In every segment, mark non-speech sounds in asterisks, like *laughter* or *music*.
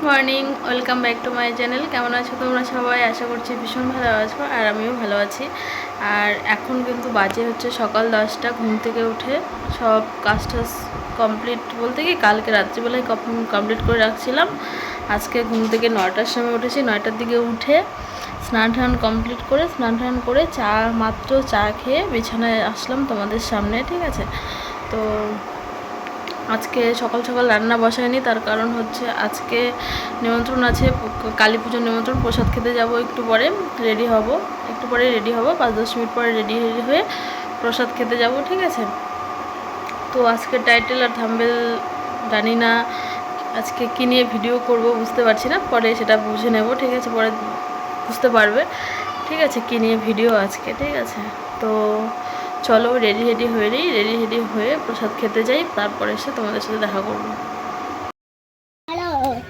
Back to my channel. কেমন আছো তোমরা সবাই? আশা করছি ভীষণ ভালো আছো আর আমিও ভালো আছি। আর এখন কিন্তু বাজে হচ্ছে সকাল দশটা, ঘুম থেকে উঠে সব কাজ টাজ কমপ্লিট বলতে কি, কালকে রাত্রিবেলায় কমপ্লিট করে রাখছিলাম। আজকে ঘুম থেকে নয়টার সময় উঠেছি, নয়টার দিকে উঠে স্নান টান কমপ্লিট করে, স্নান টান করে চা মাত্র চা খেয়ে বিছানায় আসলাম তোমাদের সামনে, ঠিক আছে? তো আজকে সকাল সকাল রান্না বসায়নি, তার কারণ হচ্ছে আজকে নিমন্ত্রণ আছে, কালী পুজোর নিমন্ত্রণ, প্রসাদ খেতে যাব একটু পরে রেডি হব, একটু পরে রেডি হব, পাঁচ দশ মিনিট পরে রেডি হয়ে প্রসাদ খেতে যাব, ঠিক আছে? তো আজকে টাইটেল আর থাম্বেল জানি না, আজকে কী নিয়ে ভিডিও করব বুঝতে পারছি না, পরে সেটা বুঝে নেব, ঠিক আছে? পরে বুঝতে পারবে, ঠিক আছে? কী নিয়ে ভিডিও আজকে, ঠিক আছে? তো চলো রেডি হেডি হয়ে নিই রেডি হেডি হয়ে প্রসাদ খেতে যাই তারপরে এসে তোমাদের সাথে দেখা করব।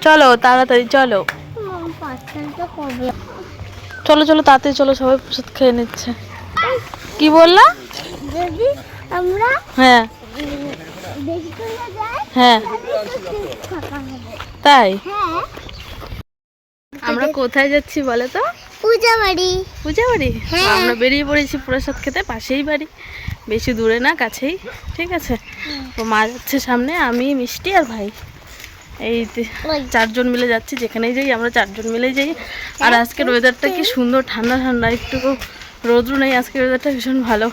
চলো। তাড়াতাড়ি চলো। চলো চলো তাড়াতাড়ি চলো সবাই প্রসাদ খেয়ে নিচ্ছে। কি বললা? যদি আমরা হ্যাঁ। হ্যাঁ। তাই? হ্যাঁ। আমরা কোথায় যাচ্ছি বলো তো? পূজা বাড়ি পূজা বাড়ি হ্যাঁ। আমরা বেরিয়ে পড়েছি প্রসাদ খেতে পাশেই বাড়ি। বেশি দূরে না কাছেই ঠিক আছে? তো মা যাচ্ছে সামনে আমি মিষ্টি আর ভাই। এই চারজন মিলে যাচ্ছি যেখানেই যাই আমরা চারজন মিলেই যাই। আর আজকের ওয়েদারটা কি সুন্দর ঠান্ডা ঠান্ডা একটু রোদ্রু নেই আজকের ওয়েদারটা ভীষণ ভালো।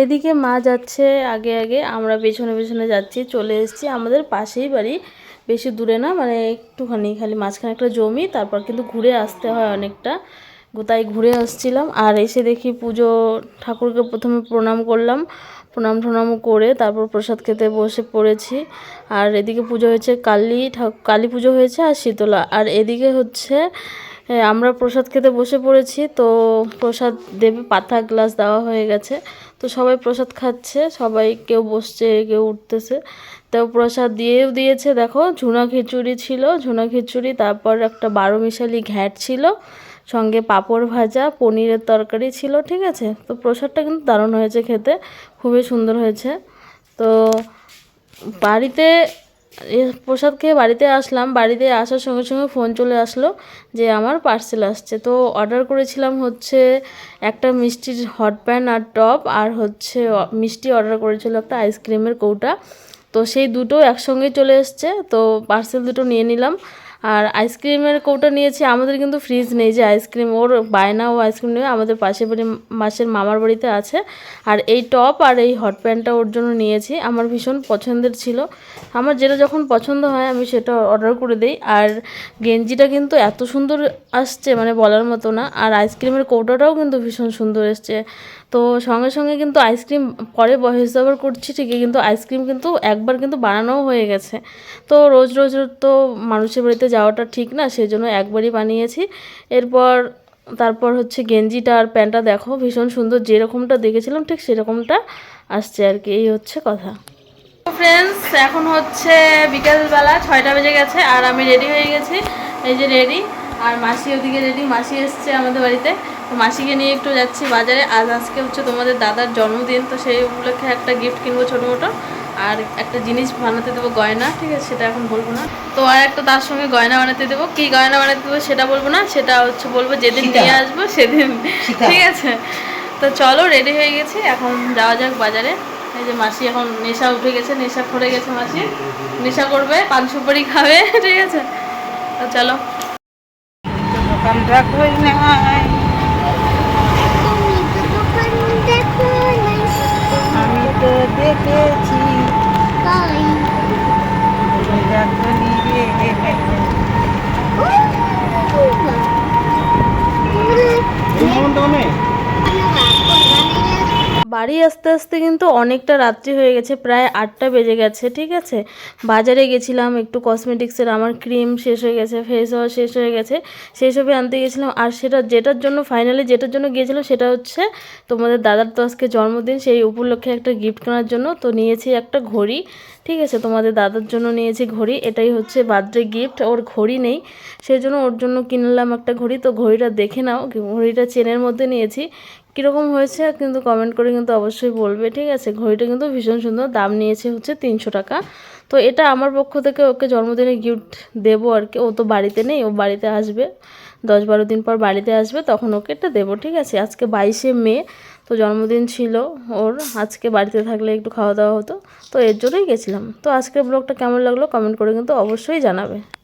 এদিকে মা যাচ্ছে আগে আগে আমরা পেছনে পেছনে যাচ্ছি চলে এসেছি আমাদের পাশেই বাড়ি। বেশি দূরে না মানে একটুখানি খালি মাঝখানে একটা জমি, তারপর কিন্তু ঘুরে আসতে হয় অনেকটা। তাই ঘুরে আসছিলাম, আর এসে দেখি পুজো ঠাকুরকে প্রথমে প্রণাম করলাম। প্রণাম ঠনাম করে তারপর প্রসাদ খেতে বসে পড়েছি। আর এদিকে পুজো হয়েছে কালী ঠাকুর কালী পুজো হয়েছে আর শীতলা। আর এদিকে হচ্ছে আমরা প্রসাদ খেতে বসে পড়েছি, তো প্রসাদ দেবে, পাতা গ্লাস দেওয়া হয়ে গেছে। তো সবাই প্রসাদ খাচ্ছে, সবাই কেউ বসছে, কেউ উঠতেছে। তো প্রসাদ দিয়েও দিয়েছে, দেখো, ঝুনা খিচুড়ি ছিল, ঝুনা খিচুড়ি, তারপর একটা বারো মিশালি ঘ্যাট ছিল, সঙ্গে পাঁপড় ভাজা, পনিরের তরকারি ছিল, ঠিক আছে? তো প্রসাদটা কিন্তু দারুণ হয়েছে খেতে, খুবই সুন্দর হয়েছে। তো বাড়িতে প্রসাদ খেয়ে বাড়িতে আসলাম। বাড়িতে আসার সঙ্গে সঙ্গে ফোন চলে আসলো যে, আমার পার্সেল আসছে। তো অর্ডার করেছিলাম হচ্ছে একটা মিষ্টির হট প্যান্ট আর টপ আর হচ্ছে মিষ্টি অর্ডার করেছিল একটা আইসক্রিমের কৌটা। তো সেই দুটো একসঙ্গে চলে এসছে। তো পার্সেল দুটো নিয়ে নিলাম। আর আইসক্রিমের কৌটা নিয়েছি, আমাদের কিন্তু ফ্রিজ নেই যে আইসক্রিম, ওর বায়না ও আইসক্রিম নেবে, আমাদের পাশের বাড়ি, মাসের মামার বাড়িতে আছে। আর এই টপ আর এই হট প্যান্টটা ওর জন্য নিয়েছি, আমার ভীষণ পছন্দের ছিল। আমার যেটা যখন পছন্দ হয়, আমি সেটা অর্ডার করে দিই। আর গেঞ্জিটা কিন্তু এত সুন্দর আসছে মানে বলার মতো না। আর আইসক্রিমের কৌটাটাও কিন্তু ভীষণ সুন্দর এসছে। তো সঙ্গে সঙ্গে কিন্তু আইসক্রিম পরে বয়স ব্যবহার করছি ঠিকই, কিন্তু আইসক্রিম কিন্তু একবার কিন্তু বানানোও হয়ে গেছে। তো রোজ রোজ তো মানুষের বাড়িতে যাওয়াটা ঠিক না সেই জন্য একবারই বানিয়েছি। এরপর তারপর হচ্ছে গেঞ্জিটা আর প্যান্টটা দেখো, ভীষণ সুন্দর যেরকমটা দেখেছিলাম ঠিক সেরকমটা আসছে আর কি, এই হচ্ছে কথা। ফ্রেন্ডস এখন হচ্ছে বিকেলবেলা ছয়টা বেজে গেছে আর আমি রেডি হয়ে গেছি। এই যে রেডি আর মাসি ওদিকে রেডি মাসি এসছে আমাদের বাড়িতে। তো মাসিকে নিয়ে একটু যাচ্ছি বাজারে। আজ আজকে হচ্ছে তোমাদের দাদার জন্মদিন তো সেই উপলক্ষে একটা গিফট কিনবো ছোটো মোটো। আর একটা জিনিস বানাতে দেবো গয়না ঠিক আছে? সেটা এখন বলব না। তো আর একটা তার সঙ্গে গয়না বানাতে দেবো। কী গয়না বানাতে দেবো সেটা বলব না সেটা হচ্ছে বলব যেদিন নিয়ে আসব সেদিন। ঠিক আছে? তো চলো রেডি হয়ে গেছি। এখন যাওয়া যাক বাজারে। এই যে মাসি এখন নেশা উঠে গেছে নেশা পড়ে গেছে মাসি। নেশা করবে পান সুপারি খাবে *laughs* ঠিক আছে? তো চলো। দোকানটা কই নাই আমি তো দেখেছি তাই দেখো নিয়ে বাড়ি আসতে আসতে কিন্তু অনেকটা রাত্রি হয়ে গেছে, প্রায় আটটা বেজে গেছে, ঠিক আছে? বাজারে গেছিলাম, একটু কসমেটিক্সের আমার ক্রিম শেষ হয়ে গেছে ফেস ওয়াশ শেষ হয়ে গেছে, সেই সবই আনতে গেছিলাম। আর সেটা যেটার জন্য ফাইনালি যেটার জন্য গিয়েছিলাম সেটা হচ্ছে তোমাদের দাদার তো আজকে জন্মদিন, সেই উপলক্ষে একটা গিফট কেনার জন্য তো নিয়েছি একটা ঘড়ি, ঠিক আছে? তোমাদের দাদার জন্য নিয়েছি ঘড়ি, এটাই হচ্ছে বার্থডে গিফট ওর ঘড়ি নেই, সেই জন্য ওর জন্য কিনলাম একটা ঘড়ি, তো ঘড়িটা দেখে নাও, ঘড়িটা চেনের মধ্যে নিয়েছি। কীরকম হয়েছে কিন্তু কমেন্ট করে কিন্তু অবশ্যই বলবে, ঠিক আছে? ঘড়িটা কিন্তু ভীষণ সুন্দর, দাম নিয়েছে হচ্ছে তিনশো টাকা। তো এটা আমার পক্ষ থেকে ওকে জন্মদিনে গিফট দেবো আর কি। ও তো বাড়িতে নেই, ও বাড়িতে আসবে। দশ বারো দিন পর বাড়িতে আসবে, তখন ওকে এটা দেবো, ঠিক আছে? আজকে বাইশে মে, তো জন্মদিন ছিল ওর। আজকে বাড়িতে থাকলে একটু খাওয়া দাওয়া হতো, তো এর জন্যই গেছিলাম। তো আজকের ব্লগটা কেমন লাগল কমেন্ট করে কিন্তু অবশ্যই জানাবে।